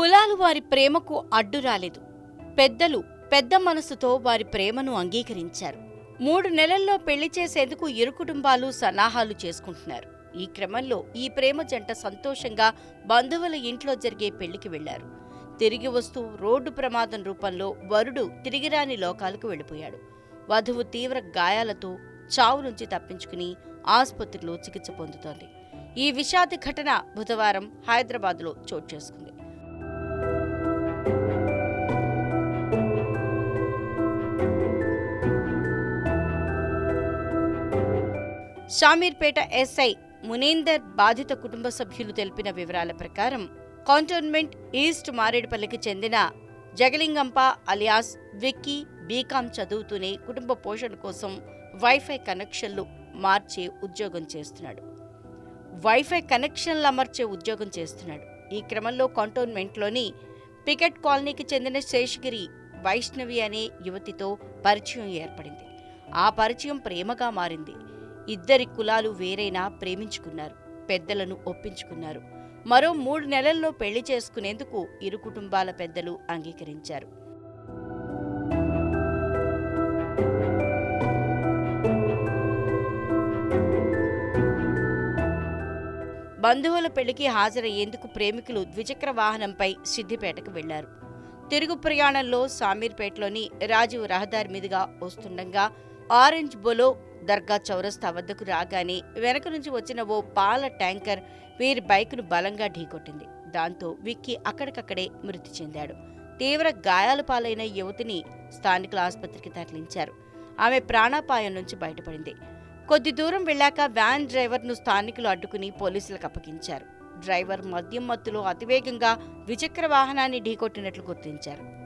కులాలు వారి ప్రేమకు అడ్డు రాలేదు. పెద్దలు పెద్ద మనసుతో వారి ప్రేమను అంగీకరించారు. మూడు నెలల్లో పెళ్ళి చేసేందుకు ఇరు కుటుంబాలు సన్నాహాలు చేసుకుంటున్నారు. ఈ క్రమంలో ఈ ప్రేమ జంట సంతోషంగా బంధువుల ఇంట్లో జరిగే పెళ్ళికి వెళ్ళారు తిరిగి వస్తూ రోడ్డు ప్రమాదం రూపంలో వరుడు తిరిగిరాని లోకాలకు వెళ్ళిపోయాడు. వధువు తీవ్ర గాయాలతో చావు నుంచి తప్పించుకుని ఆసుపత్రిలో చికిత్స పొందుతోంది. ఈ విషాద ఘటన బుధవారం హైదరాబాద్లో చోటు చేసుకుంది. షామీర్పేట ఎస్ఐ మునీందర్ బాధిత కుటుంబ సభ్యులు తెలిపిన వివరాల ప్రకారం కాంటోన్మెంట్ ఈస్ట్ మారేడుపల్లికి చెందిన జగలింగంప అలియాస్ విక్కీ బీకాం చదువుతూనే కుటుంబ పోషణ కోసం వైఫై కనెక్షన్లు మార్చే ఉద్యోగం చేస్తున్నాడు. వైఫై కనెక్షన్లు అమర్చే ఉద్యోగం చేస్తున్నాడు. ఈ క్రమంలో కంటోన్మెంట్లోని పికెట్ కాలనీకి చెందిన శేషగిరి వైష్ణవి అనే యువతితో పరిచయం ఏర్పడింది. ఆ పరిచయం ప్రేమగా మారింది. ఇద్దరి కులాలు వేరైనా ప్రేమించుకున్నారు పెద్దలను ఒప్పించుకున్నారు. మరో మూడు నెలల్లో పెళ్ళి చేసుకునేందుకు ఇరు కుటుంబాల పెద్దలు అంగీకరించారు. బంధువుల పెళ్ళికి హాజరయ్యేందుకు ప్రేమికులు ద్విచక్ర వాహనంపై సిద్దిపేటకు వెళ్ళారు. తిరుగు ప్రయాణంలో సామీర్పేటలోని రాజీవ్ రహదారి మీదుగా వస్తుండగా ఆరెంజ్ బొలో దర్గా చౌరస్తా వద్దకు రాగానే వెనక నుంచి వచ్చిన ఓ పాల ట్యాంకర్ వీరి బైకును బలంగా ఢీకొట్టింది. దాంతో విక్కీ అక్కడికక్కడే మృతి చెందాడు. తీవ్ర గాయాల పాలైన యువతిని స్థానికుల ఆసుపత్రికి తరలించారు. ఆమె ప్రాణాపాయం నుంచి బయటపడింది. కొద్ది దూరం వెళ్ళాక వ్యాన్ డ్రైవర్ను స్థానికులు అడ్డుకుని పోలీసులకు అప్పగించారు. డ్రైవర్ మద్యం మత్తులో అతివేగంగా ద్విచక్ర వాహనాన్ని ఢీకొట్టినట్లు గుర్తించారు.